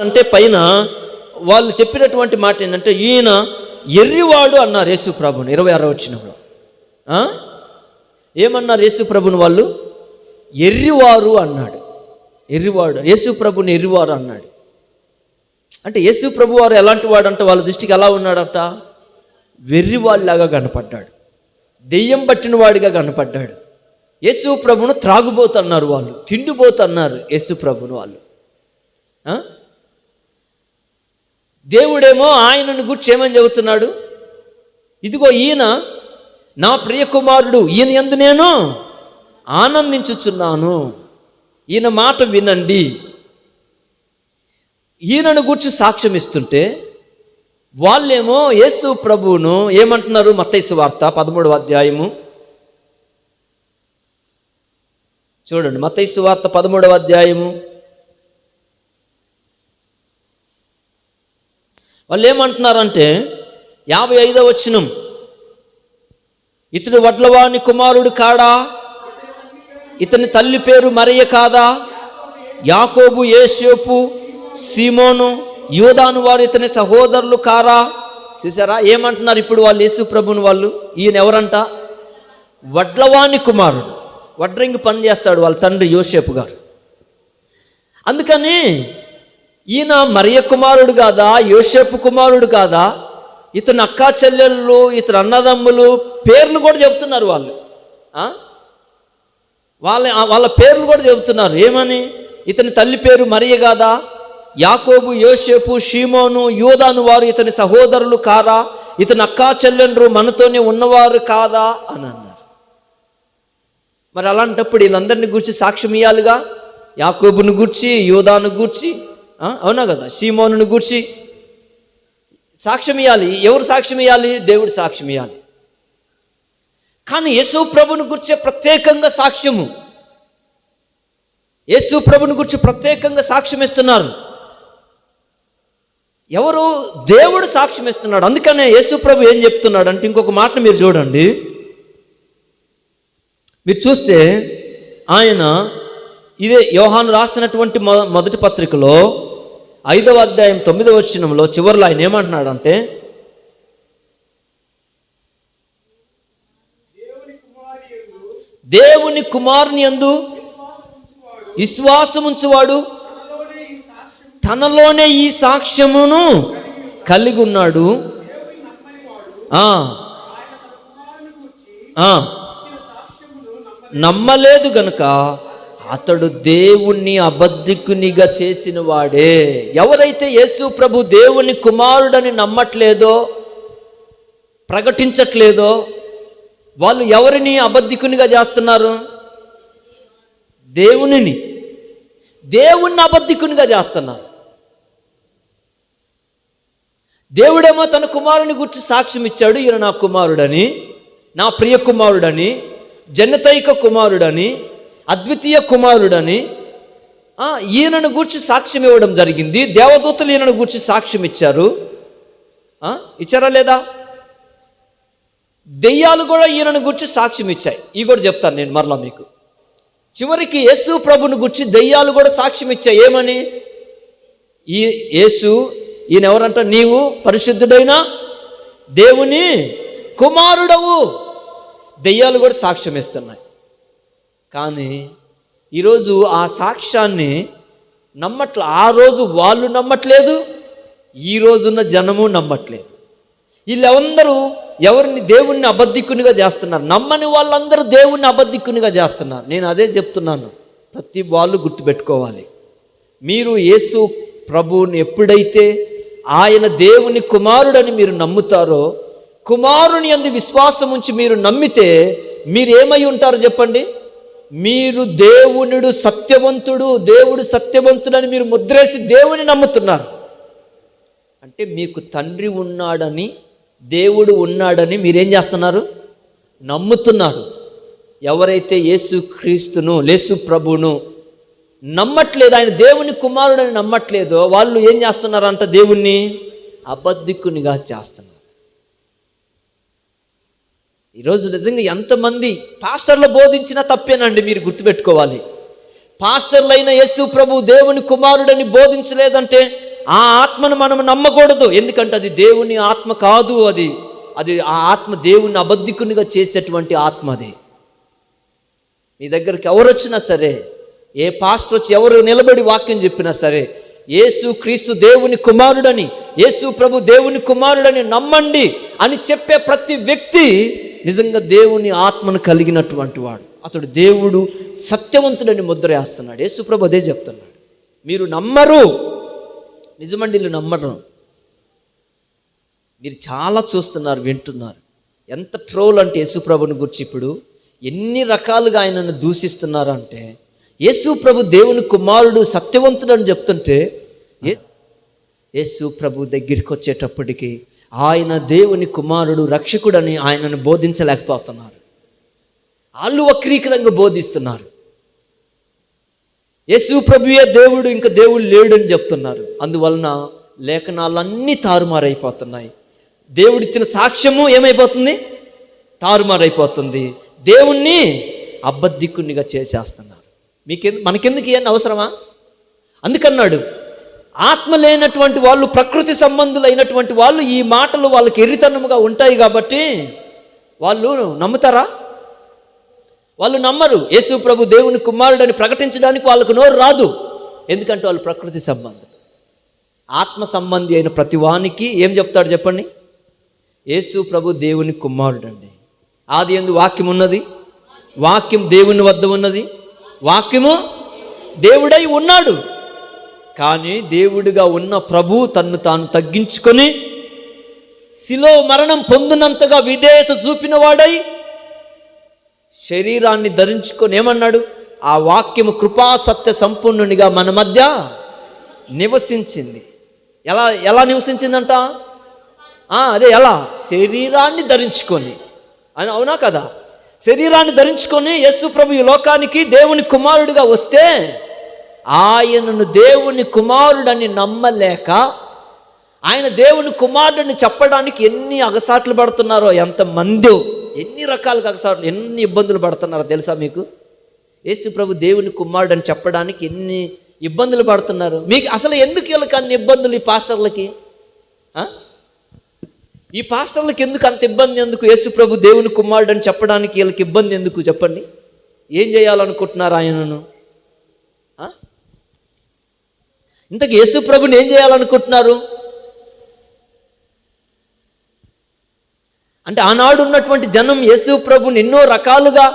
అంటే పైన వాళ్ళు చెప్పినటువంటి మాట ఏంటంటే ఈయన ఎర్రివాడు అన్నారు యేసు ప్రభుని ఇరవై ఆరో వచ్చినంలో ఏమన్నారు యేసు ప్రభుని వాళ్ళు? ఎర్రివారు అన్నాడు. ఎర్రివాడు యేసు ప్రభుని ఎర్రివారు అన్నాడు. అంటే యేసు ప్రభు వారు ఎలాంటి వాడు అంటే వాళ్ళ దృష్టికి ఎలా ఉన్నాడట? వెర్రివాళ్ళలాగా కనపడ్డాడు. దెయ్యం పట్టిన వాడిగా కనపడ్డాడు. యేసు ప్రభును త్రాగుబోతున్నారు వాళ్ళు తిండిపోతున్నారు యేసు ప్రభును వాళ్ళు. దేవుడేమో ఆయనను గురించి ఏమని చెబుతున్నాడు. ఇదిగో ఈయన నా ప్రియ కుమారుడు ఈయన ఎందు నేను ఆనందించుచున్నాను. ఈయన మాట వినండి. ఈయనను గుర్చి సాక్ష్యం ఇస్తుంటే వాళ్ళేమో యేసు ప్రభువును ఏమంటున్నారు? మత్తైసు వార్త పదమూడవ అధ్యాయము. చూడండి మత్తైసు వార్త పదమూడవ అధ్యాయము. వాళ్ళు ఏమంటున్నారంటే యాభై ఐదో వచ్చినం ఇతడు వడ్లవాని కుమారుడు కాడా? ఇతని తల్లి పేరు మరియ కాదా? యాకోబు ఏషోపు సీమోను యూదాను వారు ఇతని సహోదరులు కారా? చూసారా ఏమంటున్నారు ఇప్పుడు వాళ్ళు యేసు ప్రభుని వాళ్ళు? ఈయన ఎవరంట? వడ్లవాణి కుమారుడు. వడ్రింగ్ పని చేస్తాడు వాళ్ళ తండ్రి యోసేపు గారు. అందుకని ఈయన మరియ కుమారుడు కాదా యోసేపు కుమారుడు కాదా? ఇతను అక్కా చెల్లెళ్ళు ఇతను అన్నదమ్ములు పేర్లు కూడా చెబుతున్నారు వాళ్ళు. వాళ్ళ వాళ్ళ పేర్లు కూడా చెబుతున్నారు. ఏమని? ఇతని తల్లి పేరు మరియ కాదా? యాకోబు యోసేపు షీమోను యూదాను వారు ఇతని సహోదరులు కారా? ఇతని అక్కా చెల్లెండ్రు మనతోనే ఉన్నవారు కాదా? అని అన్నారు. మరి అలాంటప్పుడు వీళ్ళందరినీ గురించి సాక్ష్యం ఇవ్వాలిగా యాకోబుని గూర్చి యోదాను గూర్చి అవునా కదా? సీమోనుని గూర్చి సాక్ష్యం ఇవ్వాలి ఎవరు సాక్ష్యం ఇవ్వాలి దేవుడు సాక్ష్యం ఇవ్వాలి కానీ యేసు ప్రభుని గురించే ప్రత్యేకంగా సాక్ష్యము. యేసు ప్రభుని గురించి ప్రత్యేకంగా సాక్ష్యం ఇస్తున్నారు ఎవరు? దేవుడు సాక్ష్యం ఇస్తున్నాడు అందుకనే యేసు ప్రభు ఏం చెప్తున్నాడు అంటే ఇంకొక మాట మీరు చూడండి. మీరు చూస్తే ఆయన ఇదే యోహాను రాసినటువంటి మొదటి పత్రికలో ఐదవ అధ్యాయం తొమ్మిదవ వచనంలో చివరిలో ఆయన ఏమంటున్నాడంటే దేవుని కుమారుని అందు విశ్వాసముంచువాడు తనలోనే ఈ సాక్ష్యమును కలిగి ఉన్నాడు ఆ. నమ్మలేదు గనుక అతడు దేవుణ్ణి అబద్ధికునిగా చేసిన వాడే ఎవరైతే యేసు ప్రభు దేవుని కుమారుడని నమ్మట్లేదో ప్రకటించట్లేదో వాళ్ళు ఎవరిని అబద్ధికునిగా చేస్తున్నారు? దేవునిని. దేవుణ్ణి అబద్ధికునిగా చేస్తున్నారు. దేవుడేమో తన కుమారుని గురించి సాక్ష్యం ఇచ్చాడు. ఈయన నా కుమారుడని నా ప్రియ కుమారుడని జనతైక కుమారుడని అద్వితీయ కుమారుడని ఈయనను గూర్చి సాక్ష్యం ఇవ్వడం జరిగింది. దేవదూతలు ఈయనను గూర్చి సాక్ష్యం ఇచ్చారు. ఇచ్చారా లేదా? దెయ్యాలు కూడా ఈయనను గురించి సాక్ష్యం ఇచ్చాయి. ఇవి కూడా చెప్తాను నేను మరలా మీకు. చివరికి యేసు ప్రభుని గురించి దెయ్యాలు కూడా సాక్ష్యం ఇచ్చాయి. ఏమని? ఈ యేసు ఈయన ఎవరంట నీవు పరిశుద్ధుడైన దేవుని కుమారుడవు. దెయ్యాలు కూడా సాక్ష్యం ఇస్తున్నాయి. కానీ ఈరోజు ఆ సాక్ష్యాన్ని నమ్మట్ల ఆ రోజు వాళ్ళు నమ్మట్లేదు ఈ రోజున్న జనము నమ్మట్లేదు. వీళ్ళందరూ ఎవరిని దేవుణ్ణి అబద్ధికునిగా చేస్తున్నారు? నమ్మని వాళ్ళందరూ దేవుణ్ణి అబద్ధికునిగా చేస్తున్నారు. నేను అదే చెప్తున్నాను. ప్రతి వాళ్ళు గుర్తుపెట్టుకోవాలి. మీరు యేసు ప్రభువుని ఎప్పుడైతే ఆయన దేవుని కుమారుడని మీరు నమ్ముతారో కుమారుని అందు విశ్వాసం ఉంచి మీరు నమ్మితే మీరు ఏమై ఉంటారో చెప్పండి? మీరు దేవునుడు సత్యవంతుడు దేవుడు సత్యవంతుడని మీరు ముద్రేసి దేవుని నమ్ముతున్నారు. అంటే మీకు తండ్రి ఉన్నాడని దేవుడు ఉన్నాడని మీరేం చేస్తున్నారు? నమ్ముతున్నారు. ఎవరైతే యేసు క్రీస్తును లేసు ప్రభును నమ్మట్లేదు ఆయన దేవుని కుమారుడని నమ్మట్లేదో వాళ్ళు ఏం చేస్తున్నారంట దేవుణ్ణి? అబద్ధికునిగా చేస్తున్నారు. ఈరోజు నిజంగా ఎంతమంది పాస్టర్లు బోధించినా తప్పేనండి మీరు గుర్తుపెట్టుకోవాలి. పాస్టర్లైన యేసు ప్రభు దేవుని కుమారుడని బోధించలేదంటే ఆ ఆత్మను మనం నమ్మకూడదు. ఎందుకంటే అది దేవుని ఆత్మ కాదు అది. అది ఆ ఆత్మ దేవుని అబద్ధికునిగా చేసేటువంటి ఆత్మ అది. మీ దగ్గరికి ఎవరు వచ్చినా సరే ఏ పాస్టర్ వచ్చి ఎవరు నిలబడి వాక్యం చెప్పినా సరే యేసు క్రీస్తు దేవుని కుమారుడని యేసు ప్రభు దేవుని కుమారుడని నమ్మండి అని చెప్పే ప్రతి వ్యక్తి నిజంగా దేవుని ఆత్మను కలిగినటువంటి వాడు. అతడు దేవుడు సత్యవంతుడని ముద్ర వేస్తున్నాడు. యేసుప్రభు అదే చెప్తున్నాడు. మీరు నమ్మరు. నిజమండి వీళ్ళు నమ్మరు. మీరు చాలా చూస్తున్నారు వింటున్నారు. ఎంత ట్రోల్ అంటే యేసుప్రభుని గురించి ఇప్పుడు? ఎన్ని రకాలుగా ఆయనను దూషిస్తున్నారు అంటే యేసు ప్రభు దేవుని కుమారుడు సత్యవంతుడు అని చెప్తుంటే ఏ- యేసు ప్రభు దగ్గరికి వచ్చేటప్పటికి ఆయన దేవుని కుమారుడు రక్షకుడని ఆయనను బోధించలేకపోతున్నారు. వాళ్ళు వక్రీకరంగా బోధిస్తున్నారు. యేసు ప్రభుయే దేవుడు ఇంకా దేవుడు లేడని చెప్తున్నారు. అందువలన లేఖనాలన్నీ తారుమారైపోతున్నాయి. దేవుడిచ్చిన సాక్ష్యము ఏమైపోతుంది? తారుమారైపోతుంది. దేవుణ్ణి అబద్ధికునిగా చేసేస్తున్నారు. మీకెందు మనకెందుకు ఇవన్నీ అవసరమా? అందుకన్నాడు ఆత్మ లేనటువంటి వాళ్ళు ప్రకృతి సంబంధులైనటువంటి వాళ్ళు ఈ మాటలు వాళ్ళకి ఎర్రితనముగా ఉంటాయి కాబట్టి వాళ్ళు నమ్ముతారా? వాళ్ళు నమ్మరు. యేసు ప్రభు దేవుని కుమారుడని ప్రకటించడానికి వాళ్ళకు నోరు రాదు. ఎందుకంటే వాళ్ళు ప్రకృతి సంబంధం ఆత్మ సంబంధి అయిన ప్రతివానికి ఏం చెప్తాడు చెప్పండి? యేసు ప్రభు దేవుని కుమారుడండి. ఆది ఎందు వాక్యం ఉన్నది? వాక్యం దేవుని వద్ద ఉన్నది? వాక్యము దేవుడై ఉన్నాడు. కానీ దేవుడిగా ఉన్న ప్రభు తన్ను తాను తగ్గించుకొని శిలో మరణం పొందినంతగా విధేయత చూపినవాడై శరీరాన్ని ధరించుకొని ఏమన్నాడు? ఆ వాక్యము కృపా సత్య సంపూర్ణునిగా మన మధ్య నివసించింది. ఎలా ఎలా నివసించిందంట? అదే ఎలా? శరీరాన్ని ధరించుకొని. అని అవునా కదా? శరీరాన్ని ధరించుకొని యేసు ప్రభు ఈ లోకానికి దేవుని కుమారుడిగా వస్తే ఆయనను దేవుని కుమారుడని నమ్మలేక ఆయన దేవుని కుమారుడిని చెప్పడానికి ఎన్ని అగసాట్లు పడుతున్నారో ఎంతమందో ఎన్ని రకాలుగా అగసాట్లు ఎన్ని ఇబ్బందులు పడుతున్నారో తెలుసా మీకు? యేసు ప్రభు దేవుని కుమారుడు అని చెప్పడానికి ఎన్ని ఇబ్బందులు పడుతున్నారు? మీకు అసలు ఎందుకు వీళ్ళకి అన్ని ఇబ్బందులు ఈ పాస్టర్లకి? ఈ పాస్టర్లకు ఎందుకు అంత ఇబ్బంది ఎందుకు? యేసు ప్రభు దేవుని కుమారుడు అని చెప్పడానికి వీళ్ళకి ఇబ్బంది ఎందుకు? చెప్పండి. ఏం చేయాలనుకుంటున్నారు ఆయనను? ఇంతకు యేసు ప్రభుని ఏం చేయాలనుకుంటున్నారు? అంటే ఆనాడు ఉన్నటువంటి జనం యేసు ప్రభుని ఎన్నో రకాలుగా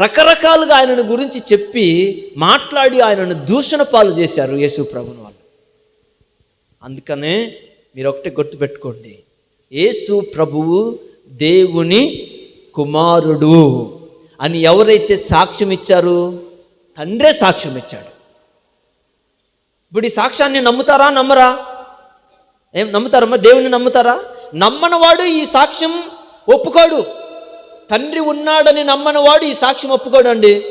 రకరకాలుగా ఆయనను గురించి చెప్పి మాట్లాడి ఆయనను దూషణ పాలు చేశారు యేసు ప్రభుని వాళ్ళు. అందుకనే మీరు ఒకటి గుర్తుపెట్టుకోండి. యేసు ప్రభువు దేవుని కుమారుడు అని ఎవరైతే సాక్ష్యం ఇచ్చారు తండ్రే సాక్ష్యం ఇచ్చాడు ఇప్పుడు ఈ సాక్ష్యాన్ని నమ్ముతారా నమ్మరా? ఏం నమ్ముతారమ్మా దేవుని నమ్ముతారా? నమ్మనవాడు ఈ సాక్ష్యం ఒప్పుకోడు. తండ్రి ఉన్నాడని నమ్మనవాడు ఈ సాక్ష్యం ఒప్పుకోడండి.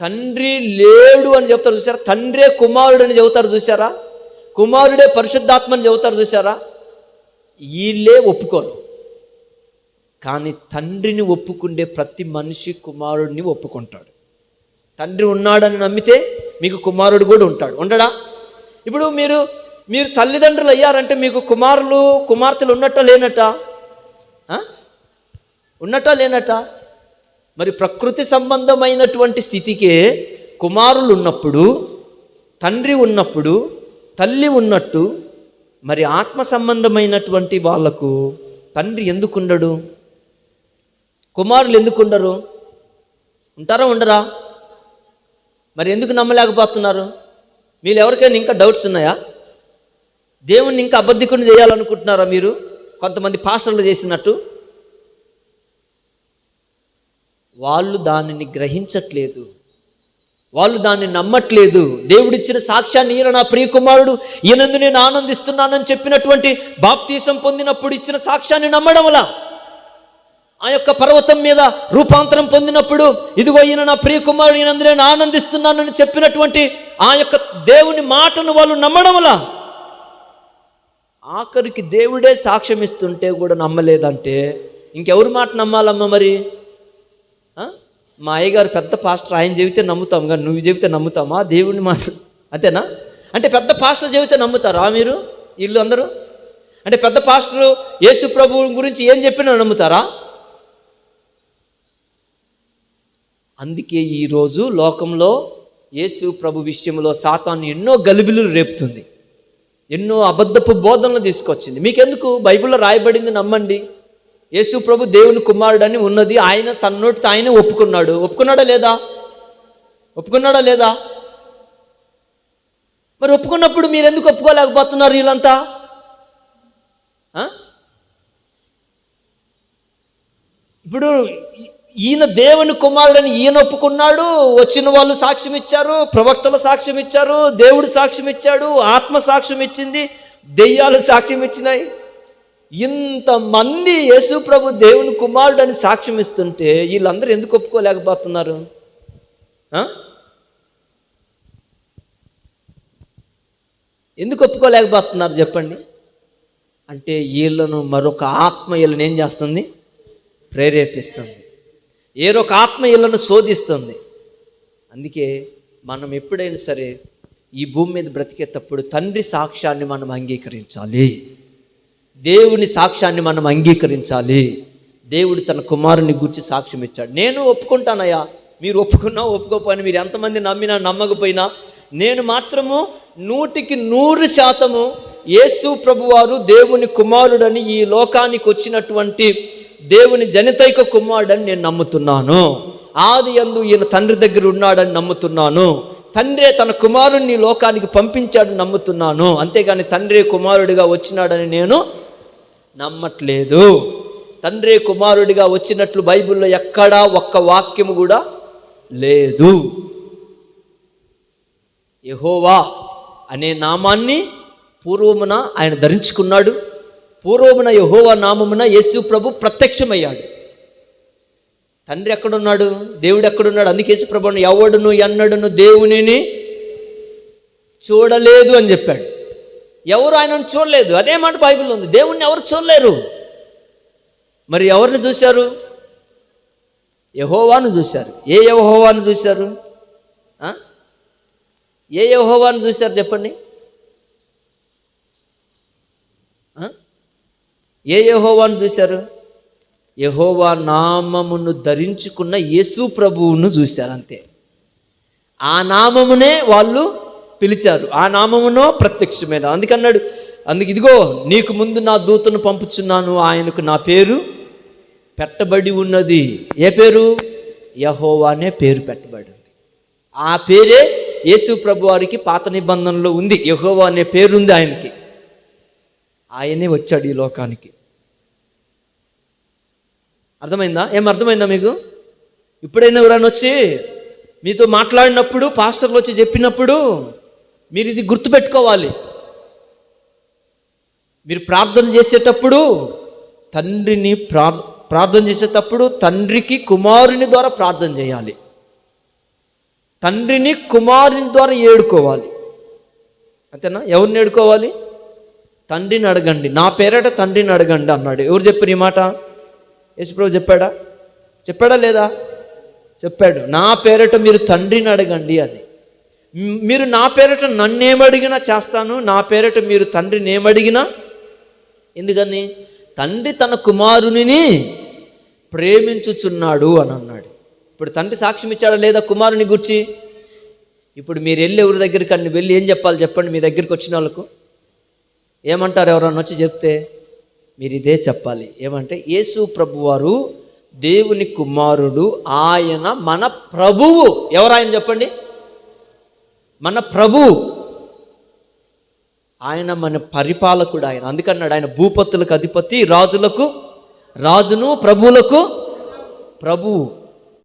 తండ్రి లేడు అని చెప్తారు చూసారా? తండ్రే కుమారుడు అని చెబుతారు చూసారా? కుమారుడే పరిశుద్ధాత్మని చెబుతారు చూసారా? వీళ్ళే ఒప్పుకోరు. కానీ తండ్రిని ఒప్పుకుండే ప్రతి మనిషి కుమారుడిని ఒప్పుకుంటాడు. తండ్రి ఉన్నాడని నమ్మితే మీకు కుమారుడు కూడా ఉంటాడు. ఉండడా? ఇప్పుడు మీరు మీరు తల్లిదండ్రులు అయ్యారంటే మీకు కుమారులు కుమార్తెలు ఉన్నట్ట లేనట ఉన్నట్ట లేనట మరి ప్రకృతి సంబంధమైనటువంటి స్థితికే కుమారులు ఉన్నప్పుడు తండ్రి ఉన్నప్పుడు తల్లి ఉన్నట్టు మరి ఆత్మ సంబంధమైనటువంటి వాళ్ళకు తండ్రి ఎందుకు ఉండడు కుమారులు ఎందుకు ఉండరు ఉంటారా ఉండరా? మరి ఎందుకు నమ్మలేకపోతున్నారు? మీరు ఎవరికైనా ఇంకా డౌట్స్ ఉన్నాయా? దేవుణ్ణి ఇంకా అబద్ధికుని చేయాలనుకుంటున్నారా మీరు? కొంతమంది పాస్టర్లు చేసినట్టు. వాళ్ళు దానిని గ్రహించట్లేదు. వాళ్ళు దాన్ని నమ్మట్లేదు. దేవుడిచ్చిన సాక్ష్యాన్ని ఈయన నా ప్రియకుమారుడు ఈయనందు నేను ఆనందిస్తున్నానని చెప్పినటువంటి బాప్తీసం పొందినప్పుడు ఇచ్చిన సాక్ష్యాన్ని నమ్మడం వల్ల ఆ యొక్క పర్వతం మీద రూపాంతరం పొందినప్పుడు ఇదిగో ఈయన నా ప్రియకుమారుడు ఈయనందు నేను ఆనందిస్తున్నానని చెప్పినటువంటి ఆ యొక్క దేవుని మాటను వాళ్ళు నమ్మడం వల్ల ఆఖరికి దేవుడే సాక్ష్యం ఇస్తుంటే కూడా నమ్మలేదంటే ఇంకెవరి మాట నమ్మాలమ్మా మరి? మా అయ్యగారు పెద్ద పాస్టర్ ఆయన చెబితే నమ్ముతాం కానీ నువ్వు చెబితే నమ్ముతామా? దేవుని మాట. అంతేనా? అంటే పెద్ద పాస్టర్ చెబితే నమ్ముతారా మీరు ఇల్లు అందరూ? అంటే పెద్ద పాస్టరు యేసు ప్రభువు గురించి ఏం చెప్పినా నమ్ముతారా? అందుకే ఈరోజు లోకంలో యేసు ప్రభు విషయంలో సాతాన్ని ఎన్నో గలిబిలు రేపుతుంది. ఎన్నో అబద్ధపు బోధనలు తీసుకొచ్చింది. మీకెందుకు? బైబిల్లో రాయబడింది నమ్మండి. యేసు ప్రభు దేవుని కుమారుడని ఉన్నది. ఆయన తన నోటితో ఆయన ఒప్పుకున్నాడు. ఒప్పుకున్నాడా లేదా? ఒప్పుకున్నాడా లేదా? మరి ఒప్పుకున్నప్పుడు మీరు ఎందుకు ఒప్పుకోలేకపోతున్నారు వీళ్ళంతా? ఇప్పుడు ఈయన దేవుని కుమారుడని ఈయన ఒప్పుకున్నాడు. వచ్చిన వాళ్ళు సాక్ష్యం ఇచ్చారు ప్రవక్తలు సాక్ష్యం ఇచ్చారు దేవుడు సాక్ష్యం ఇచ్చాడు ఆత్మ సాక్ష్యం ఇచ్చింది దెయ్యాలు సాక్ష్యం ఇచ్చినాయి. ఇంతమంది యేసు ప్రభు దేవుని కుమారుడని సాక్ష్యం ఇస్తుంటే వీళ్ళందరూ ఎందుకు ఒప్పుకోలేకపోతున్నారు? ఎందుకు ఒప్పుకోలేకపోతున్నారు చెప్పండి? అంటే వీళ్ళను మరొక ఆత్మ వీళ్ళని ఏం చేస్తుంది? ప్రేరేపిస్తుంది. ఏరొక ఆత్మ శోధిస్తుంది. అందుకే మనం ఎప్పుడైనా సరే ఈ భూమి మీద బ్రతికేటప్పుడు తండ్రి సాక్ష్యాన్ని మనం అంగీకరించాలి. దేవుని సాక్ష్యాన్ని మనం అంగీకరించాలి. దేవుడు తన కుమారుని గురించి సాక్ష్యం ఇచ్చాడు. నేను ఒప్పుకుంటానయ్యా. మీరు ఒప్పుకున్నా ఒప్పుకోపోయినా మీరు ఎంతమంది నమ్మినా నమ్మకపోయినా నేను మాత్రము నూటికి నూరు శాతము యేసు ప్రభువారు దేవుని కుమారుడని ఈ లోకానికి వచ్చినటువంటి దేవుని జనితైక కుమారుడని నేను నమ్ముతున్నాను. ఆది యందు ఈయన తండ్రి దగ్గర ఉన్నాడని నమ్ముతున్నాను. తండ్రే తన కుమారుణ్ణి లోకానికి పంపించాడని నమ్ముతున్నాను. అంతేగాని తండ్రి కుమారుడిగా వచ్చినాడని నేను నమ్మట్లేదు. తండ్రి కుమారుడిగా వచ్చినట్లు బైబిల్లో ఎక్కడా ఒక్క వాక్యము కూడా లేదు. యహోవా అనే నామాన్ని పూర్వమున ఆయన ధరించుకున్నాడు. పూర్వమున యహోవ నామమున యేసు ప్రభు ప్రత్యక్షమయ్యాడు. తండ్రి ఎక్కడున్నాడు? దేవుడు ఎక్కడున్నాడు? అందుకే యేసు ఎవడును ఎన్నడును దేవునిని చూడలేదు అని చెప్పాడు. ఎవరు ఆయనను చూడలేదు? అదే మాట బైబిల్లో ఉంది. దేవుణ్ణి ఎవరు చూడలేరు? మరి ఎవరిని చూశారు? యహోవాను చూశారు. ఏ యహోవాను చూశారు? ఏ యహోవాను చూశారు చెప్పండి? ఏ యహోవాను చూశారు? యహోవా నామమును ధరించుకున్న యేసు ప్రభువును చూశారు అంతే. ఆ నామమునే వాళ్ళు పిలిచారు. ఆ నామమునో ప్రత్యక్షమైన అందుకన్నాడు అందుకు ఇదిగో నీకు ముందు నా దూతను పంపుచున్నాను ఆయనకు నా పేరు పెట్టబడి ఉన్నది. ఏ పేరు? యహోవా అనే పేరు పెట్టబడి ఉంది. ఆ పేరే యేసు ప్రభు వారికి పాత నిబంధనలో ఉంది. యహోవా అనే పేరు ఉంది ఆయనకి. ఆయనే వచ్చాడు ఈ లోకానికి. అర్థమైందా? ఏం అర్థమైందా మీకు? ఇప్పుడైనా ఎవరైనా వచ్చి మీతో మాట్లాడినప్పుడు పాస్టర్లు వచ్చి చెప్పినప్పుడు మీరు ఇది గుర్తుపెట్టుకోవాలి. మీరు ప్రార్థన చేసేటప్పుడు తండ్రిని ప్రా ప్రార్థన చేసేటప్పుడు తండ్రికి కుమారుని ద్వారా ప్రార్థన చేయాలి. తండ్రిని కుమారుని ద్వారా ఏడుకోవాలి. అంతేనా? ఎవరిని ఏడుకోవాలి? తండ్రిని అడగండి. నా పేరట తండ్రిని అడగండి అన్నాడు. ఎవరు చెప్పారు ఈ మాట? యేసుప్రభు చెప్పాడా? చెప్పాడా లేదా? చెప్పాడు. నా పేరట మీరు తండ్రిని అడగండి అని. మీరు నా పేరట నన్నేమడిగినా చేస్తాను నా పేరట మీరు తండ్రిని ఏమడిగినా ఎందుకని? తండ్రి తన కుమారునిని ప్రేమించుచున్నాడు అని అన్నాడు. ఇప్పుడు తండ్రి సాక్ష్యం ఇచ్చాడా లేదా కుమారుని గురించి? ఇప్పుడు మీరు వెళ్ళి ఎవరి దగ్గరికి అన్ని వెళ్ళి ఏం చెప్పాలి చెప్పండి మీ దగ్గరికి వచ్చిన వాళ్ళకు. ఏమంటారు ఎవరన్నా వచ్చి చెప్తే? మీరు ఇదే చెప్పాలి. ఏమంటే యేసు ప్రభువారు దేవుని కుమారుడు ఆయన మన ప్రభువు. ఎవరాయన చెప్పండి? మన ప్రభువు ఆయన మన పరిపాలకుడు ఆయన. అందుకన్నాడు ఆయన భూపతులకు అధిపతి రాజులకు రాజును ప్రభువులకు ప్రభువు.